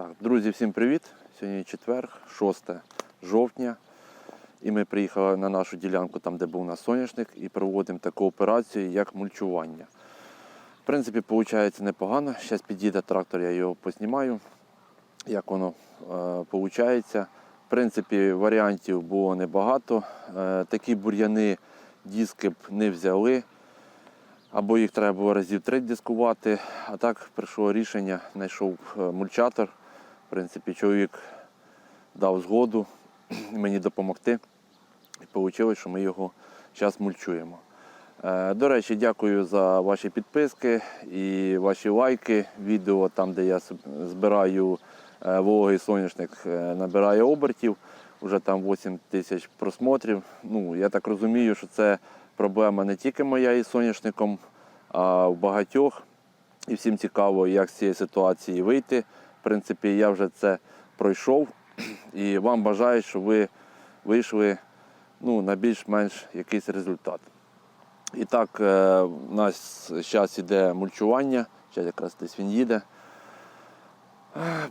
Так, друзі, всім привіт! Сьогодні четвер, 6 жовтня. І ми приїхали на нашу ділянку, там, де був у нас соняшник, і проводимо таку операцію, як мульчування. В принципі, виходить непогано. Зараз підійде трактор, я його поснімаю, як воно виходить. В принципі, варіантів було небагато. Е, такі бур'яни диски б не взяли. Або їх треба було разів три дискувати. А так прийшло рішення, знайшов е, мульчатор. В принципі, чоловік дав згоду мені допомогти. І вийшло, що ми його зараз мульчуємо. Е, До речі, дякую за ваші підписки і ваші лайки. Відео там, де я збираю е, вологий соняшник, е, набирає обертів. Уже там 8 тисяч просмотрів. Ну, я так розумію, що це проблема не тільки моя із соняшником, а в багатьох. І всім цікаво, як з цієї ситуації вийти. В принципі, я вже це пройшов. І вам бажаю, щоб ви вийшли ну, на більш-менш якийсь результат. І так, е, у нас зараз іде мульчування, зараз якраз десь він їде.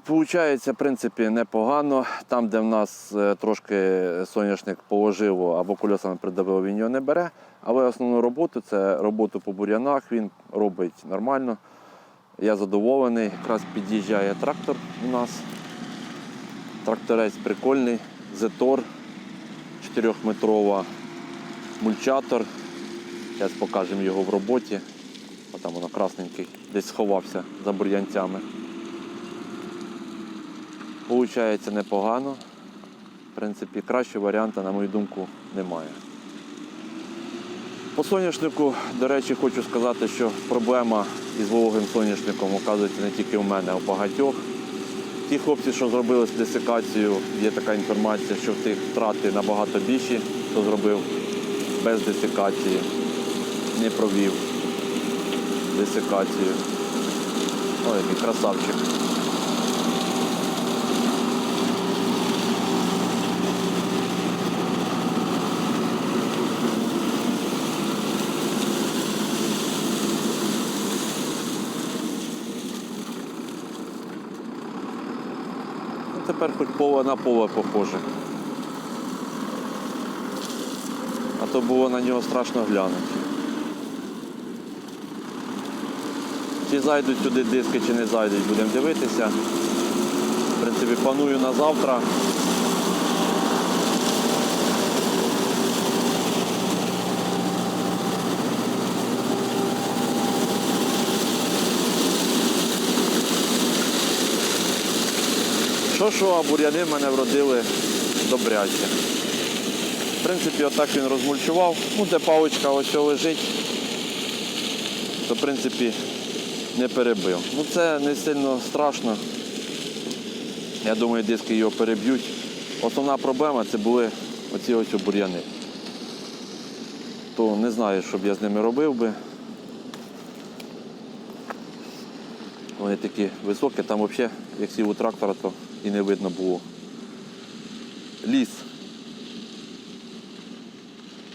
Получається, в принципі, непогано. Там, де в нас е, трошки соняшник положило або кольосами придавило, він його не бере. Але основну роботу це роботу по бур'янах, він робить нормально. Я задоволений. Якраз під'їжджає трактор у нас. Тракторець прикольний, Зетор 4-метрова мульчатор. Зараз покажемо його в роботі. А там воно красненький, десь сховався за бур'янцями. Получається непогано. В принципі, кращого варіанта, на мою думку, немає. По соняшнику, до речі, хочу сказати, що проблема із вологим соняшником оказується не тільки у мене, а у багатьох. Ті хлопці, що зробили з десикацією, є така інформація, що в тих втрати набагато більші, хто зробив без десикації, не провів десикацію. Ой, який красавчик. Тепер хоч поле на поле похоже. А то було на нього страшно глянути. Чи зайдуть сюди диски, чи не зайдуть, будемо дивитися. В принципі, планую на завтра. Що, а бур'яни в мене вродили добряче. В принципі, отак він розмульчував. Ну, де паличка ось лежить, то в принципі не перебив. Ну це не сильно страшно. Я думаю, диски його переб'ють. Основна проблема це були оці ось бур'яни. То не знаю, що б я з ними робив би. Вони такі високі, там взагалі, як сів у трактора, то і не видно було. Ліс.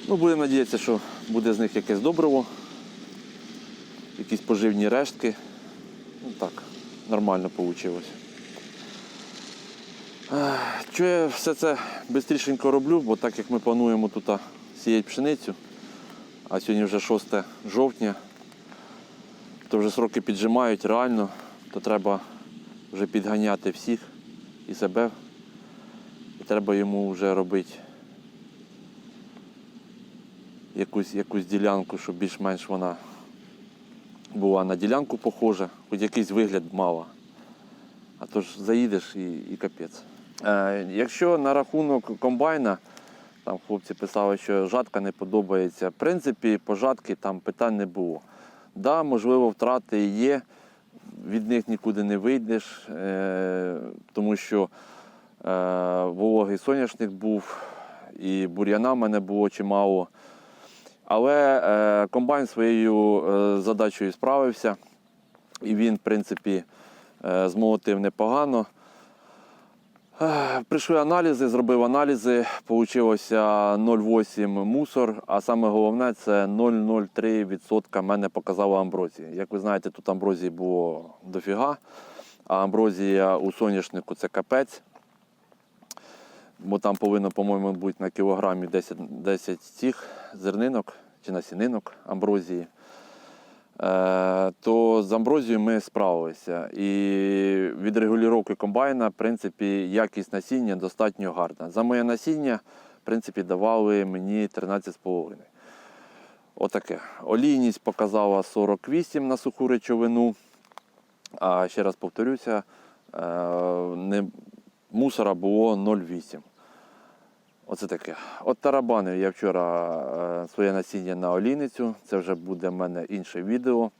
Ну, будемо надіятися, що буде з них якесь добриво, якісь поживні рештки. Ну так, нормально вийшло. Що я все це швидко роблю, бо так як ми плануємо тут сіяти пшеницю, а сьогодні вже 6 жовтня, то вже сроки піджимають реально, то треба вже підганяти всіх і себе. І треба йому вже робити якусь, якусь ділянку, щоб більш-менш вона була на ділянку похожа, хоч якийсь вигляд мала. А то ж заїдеш і, і капець. Е, якщо на рахунок комбайна, там хлопці писали, що жатка не подобається. В принципі, по жатки там питань не було. Да, можливо, втрати є, від них нікуди не вийдеш, е, тому що е, вологий соняшник був, і бур'яна в мене було чимало. Але е, комбайн своєю задачею справився, і він, в принципі, змолотив непогано. Прийшли аналізи, зробив аналізи, получилося 0,8 мусор, а саме головне це 0,03% мене показала амброзія. Як ви знаєте, тут амброзії було дофіга. а амброзія у соняшнику це капець. Бо там повинно, по-моєму, бути на кілограмі 10, 10 цих зернинок чи насінинок амброзії. Е, то з амброзією ми справилися. І від регулювання комбайна, в принципі, якість насіння достатньо гарна. За моє насіння, в принципі, давали мені 13,5. Отаке. Олійність показала 48 на суху речовину. А ще раз повторюся, е, не, мусора було 0,8. Оце таке. От тарабанив я вчора е, своє насіння на олійницю. Це вже буде в мене інше відео.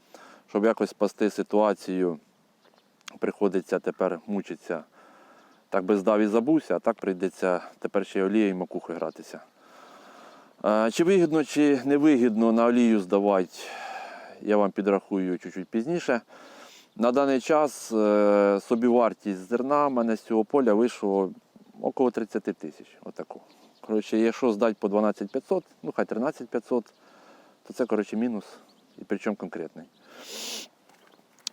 Щоб якось спасти ситуацію, приходиться тепер мучитися. Так би здав і забувся, а так прийдеться тепер ще й олією і макухою гратися. Е, Чи вигідно, чи не вигідно на олію здавати, я вам підрахую чуть-чуть пізніше. На даний час е, собівартість зерна в мене з цього поля вийшло около 30 тисяч. Отаку. Коротше, якщо здати по 12 500, ну хай 13 500, то це коротше, мінус. І причому конкретний.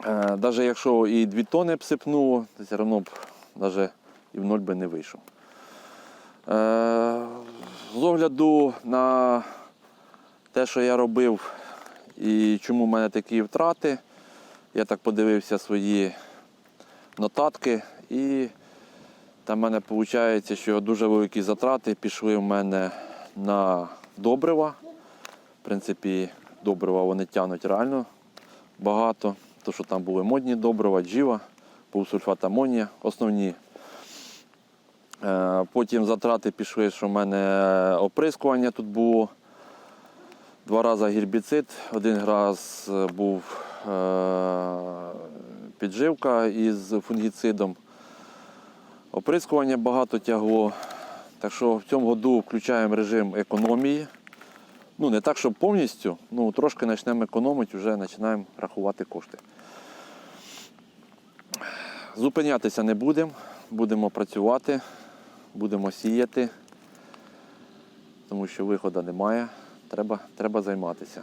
Е, Навіть якщо і 2 тони б сипнуло, то все одно б навіть і в ноль би не вийшов. Е, З огляду на те, що я робив і чому в мене такі втрати, я так подивився свої нотатки і в мене виходить, що дуже великі затрати пішли в мене на добрива. В принципі, добрива вони тягнуть реально багато. То, що там були модні добрива, джіва, полусульфат амонія, основні. Е, Потім затрати пішли, що в мене оприскування тут було. Два рази гербіцид, один раз е, був е, підживка із фунгіцидом. Оприскування багато тягло. Так що в цьому году включаємо режим економії. Ну, не так, щоб повністю, ну трошки почнемо економити, вже починаємо рахувати кошти. Зупинятися не будемо, будемо працювати, будемо сіяти, тому що виходу немає. Треба, треба займатися.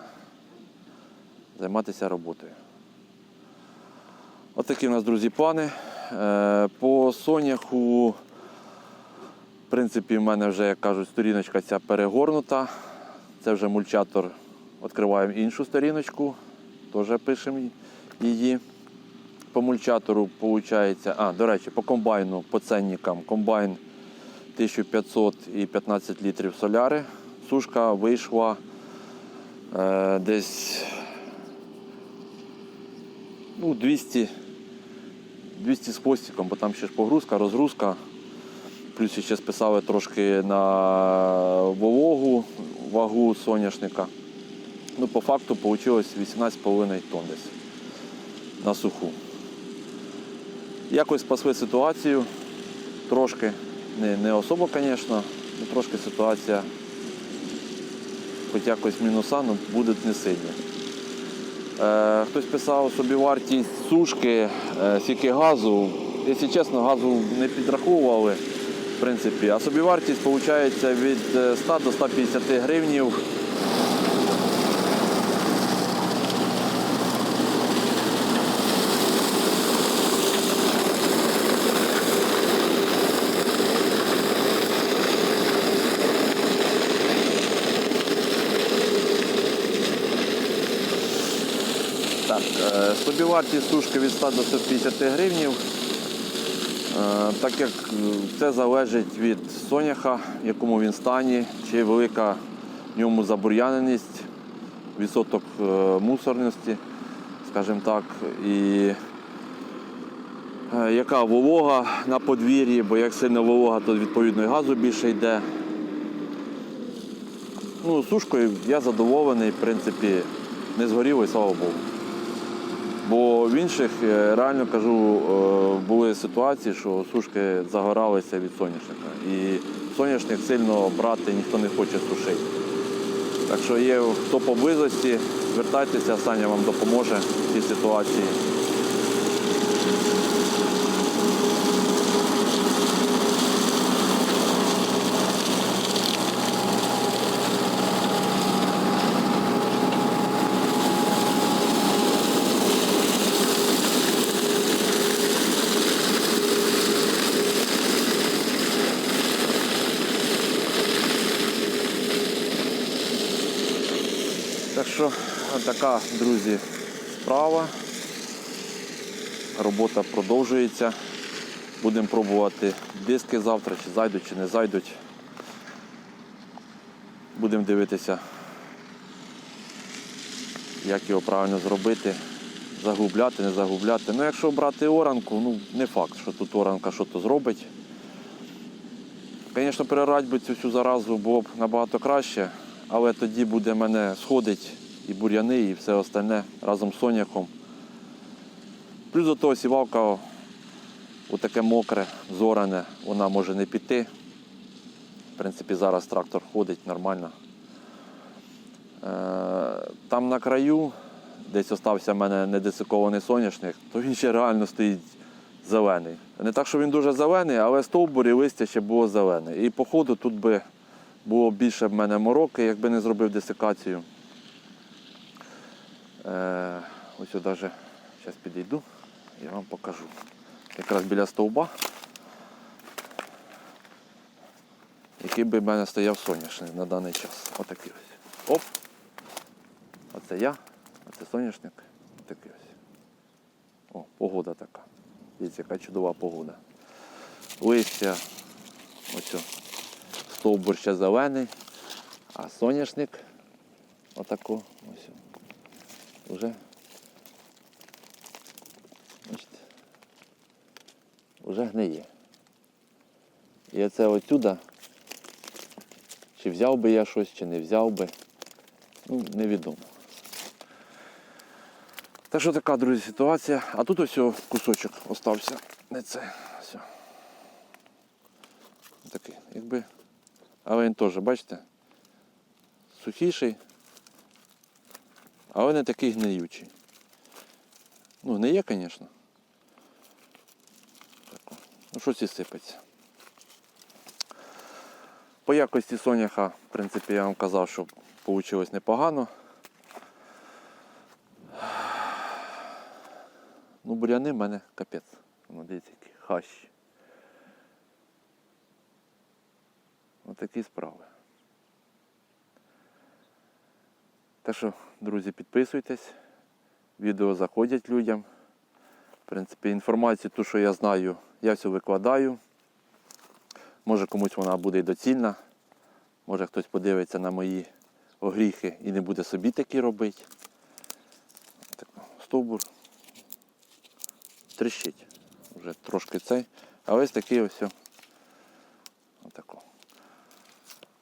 Займатися роботою. Отакі у нас, друзі, плани. Е, По соняху, в принципі, в мене вже, як кажуть, сторіночка ця перегорнута. Це вже мульчатор. Відкриваємо іншу сторіночку, теж пишемо її. По мульчатору, виходить, а, до речі, по комбайну, по ценникам. Комбайн 1500 і 15 літрів соляри. Сушка вийшла е, десь ну, 200, 200 з хвостиком, бо там ще ж погрузка, розгрузка. Плюс ще списали трошки на вологу, вагу соняшника. Ну, по факту вийшло 18,5 тонн десь на суху. Якось спасли ситуацію, трошки, не, не особо, звісно, але трошки ситуація, хоч якось мінуса, але будуть не сильні. Е, хтось писав собі вартість сушки, е, скільки газу. Якщо чесно, газу не підраховували, в принципі, а собівартість виходить від е, 100 до 150 гривнів. Так, е, собівартість сушки від 100 до 150 гривнів. Е, Так як е, це залежить від соняха, в якому він стані, чи велика в ньому забур'яненість, відсоток е, мусорності, скажімо так, і яка волога на подвір'ї, бо як сильно волога, то відповідно і газу більше йде. Ну, сушкою я задоволений, в принципі, не згоріло і слава Богу. Бо в інших, е, реально кажу, е, були ситуації, що сушки загоралися від соняшника. І соняшник сильно брати ніхто не хоче сушити. Так що є хто поблизості, звертайтеся, Саня вам допоможе в цій ситуації. що така, друзі, справа. Робота продовжується. Будемо пробувати диски завтра, чи зайдуть, чи не зайдуть. Будемо дивитися, як його правильно зробити. Загубляти, не загубляти. Ну, якщо брати оранку, ну не факт, що тут оранка щось зробить. Звісно, перерати би цю всю заразу було б набагато краще, але тоді буде мене сходить і бур'яни, і все остальне разом з соняхом. Плюс до того сівалка отаке мокре, зоране, вона може не піти. В принципі, зараз трактор ходить нормально. Е, Там на краю, десь остався в мене недесикований соняшник, то він ще реально стоїть зелений. Не так, що він дуже зелений, але стовбур і листя ще було зелене. І по ходу тут би було більше в мене мороки, якби не зробив десикацію. Е, ось я навіть зараз підійду і вам покажу. Якраз біля стовба, який би в мене стояв соняшник на даний час. Отакий ось. Оп! Оце я, оце соняшник, отакий ось. О, погода така. Дивіться, яка чудова погода. Листя, ось стовбур ще зелений, а соняшник отако ось. Уже. Бачите, вже гниє. І оце отсюда, чи взяв би я щось, чи не взяв би, ну, невідомо. Так що така, друзі, ситуація. А тут ось кусочок остався. Не це. Все. Такий, якби. Але він теж, бачите, сухіший, але не такий гниючий. Ну, гниє, звісно. Ну, щось і сипеться. По якості соняха, в принципі, я вам казав, що вийшло непогано. Ну, буряни в мене капець. Ну, дивіться, які хащі. Отакі справи. Так що, друзі, підписуйтесь. Відео заходять людям. В принципі, інформацію, ту, що я знаю, я все викладаю. Може комусь вона буде доцільна. Може хтось подивиться на мої огріхи і не буде собі такі робити. Так, стовбур тріщить. Вже трошки цей. А ось такий ось. Отако.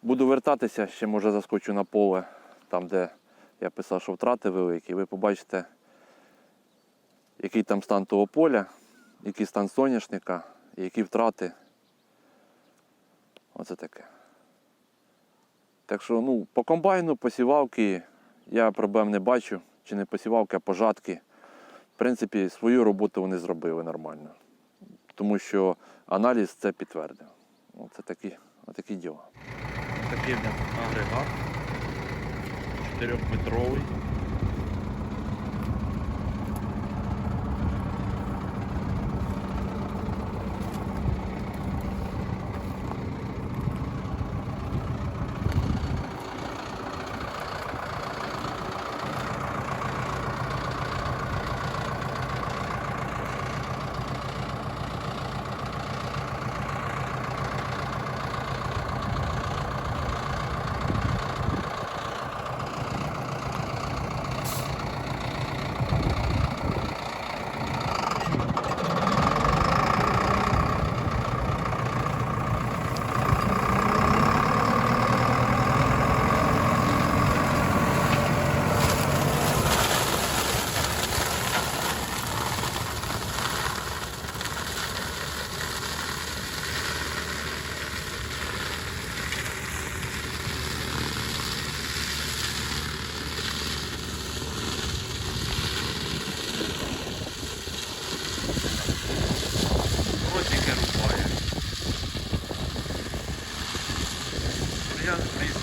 Буду вертатися, ще може заскочу на поле, там де я писав, що втрати великі. Ви побачите, який там стан того поля, який стан соняшника, які втрати. Оце таке. Так що, ну, по комбайну, посівалки я проблем не бачу. Чи не посівалки, а пожатки. В принципі, свою роботу вони зробили нормально. Тому що аналіз це підтвердив. Оце такі, отакі діла. Такий агрегат. 4-метровий. Ротики рубає. Я не приїзд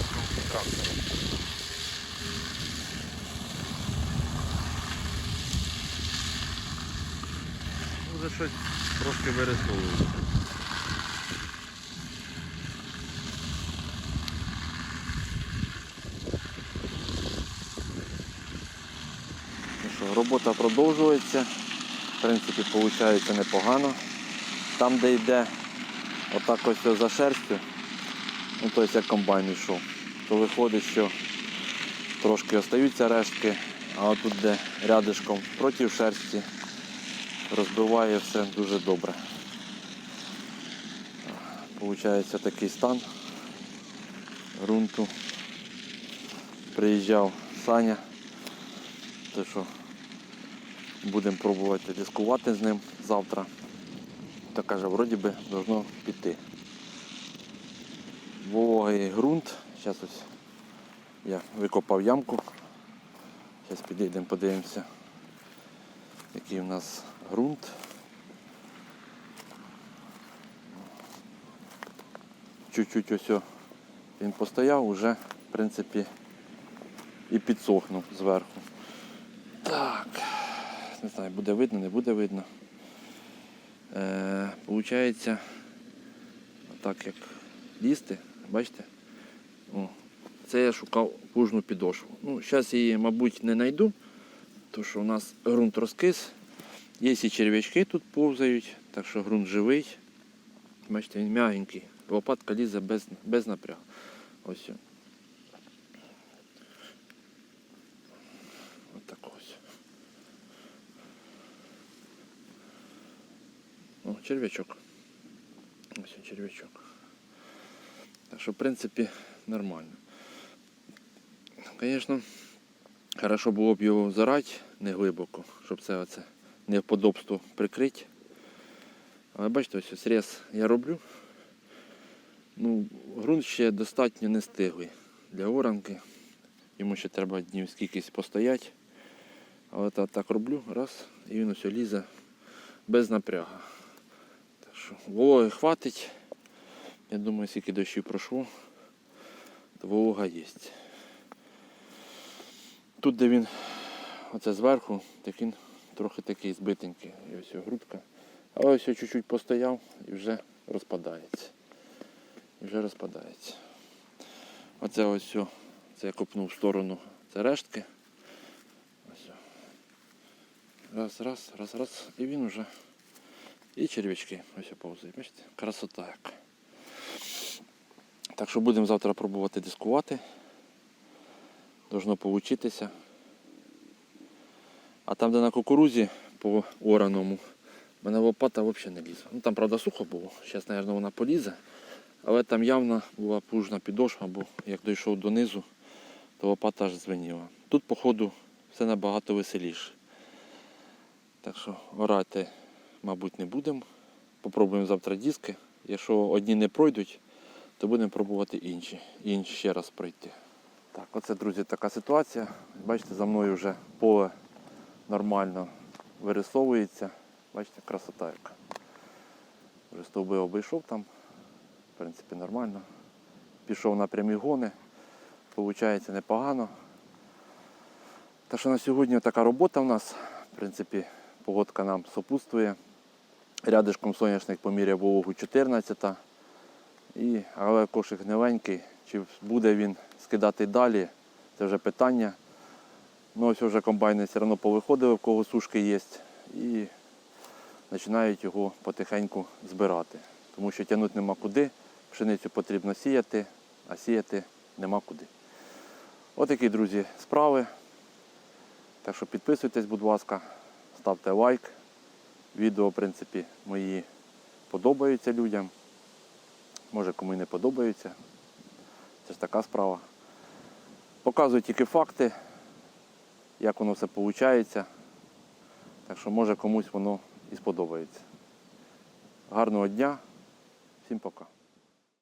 трактор. Вже щось трошки вирисовується. Робота продовжується. В принципі, виходить непогано. Там, де йде отак ось за шерстю, ну тобто як комбайн йшов, то виходить, що трошки остаються рештки, а отут, де рядишком проти шерсті, розбиває все дуже добре. Получається такий стан ґрунту. Приїжджав Саня, то що будемо пробувати дискувати з ним завтра. Та каже, вроді би должно піти. Вологий ґрунт. Зараз ось я викопав ямку. Зараз підійдемо, подивимося, який у нас ґрунт. Чуть-чуть ось він постояв, уже, в принципі, і підсохнув зверху. Так, не знаю, буде видно, не буде видно. Е, Получається, так як лізти, бачите? О, це я шукав пужну підошву. Ну, зараз її, мабуть, не знайду, тому що у нас ґрунт розкис. Є і черв'ячки тут повзають, так що ґрунт живий. Бачите, він м'ягенький. Лопатка лізе без, без напрягу. Ось так ось. О, черв'ячок. Ось черв'ячок. Так що, в принципі, нормально. Звісно, хорошо було б його зарати не глибоко, щоб це оце невподобство прикрити. Але бачите, ось срез я роблю. Ну, ґрунт ще достатньо не стиглий для оранки. Йому ще треба днів скількись постояти. Але так, так роблю, раз, і він ось лізе без напряга. Вологи хватить. Я думаю, скільки дощів пройшло, то волога є. Тут, де він, оце зверху, так він трохи такий збитенький. І ось грудка. Але ось чуть-чуть постояв і вже розпадається. І вже розпадається. Оце ось. Це я копнув в сторону. Це рештки. Ось. Раз, раз, раз, раз. І він вже. І черв'ячки. Ось повзає. Бачите? Красота як. Так що будемо завтра пробувати дискувати. Должно получитися. А там, де на кукурузі по ораному, в мене лопата взагалі не лізе. Ну там, правда, сухо було. Зараз, мабуть, вона полізе. Але там явно була пружна підошва, бо як дійшов донизу, то лопата аж звеніла. Тут, походу, все набагато веселіше. Так що орати, мабуть, не будемо. Попробуємо завтра диски. Якщо одні не пройдуть, то будемо пробувати інші. Інші ще раз пройти. Так, оце, друзі, така ситуація. Бачите, за мною вже поле нормально вирисовується. Бачите, красота яка. Вже стовби обійшов там. В принципі, нормально. Пішов на прямі гони. Получається непогано. Так що на сьогодні така робота в нас. В принципі, погодка нам сопутствує. Рядишком соняшник поміряв вологу 14. І, але кошик гниленький. Чи буде він скидати далі, це вже питання. Ну ось вже комбайни все одно повиходили, в кого сушки є. І починають його потихеньку збирати. Тому що тягнути нема куди, пшеницю потрібно сіяти, а сіяти нема куди. Отакі, друзі, справи. Так що підписуйтесь, будь ласка, ставте лайк. Відео, в принципі, мої подобаються людям. Може кому й не подобаються. Це ж така справа. Показую тільки факти, як воно все виходить. Так що може комусь воно і сподобається. Гарного дня, всім пока.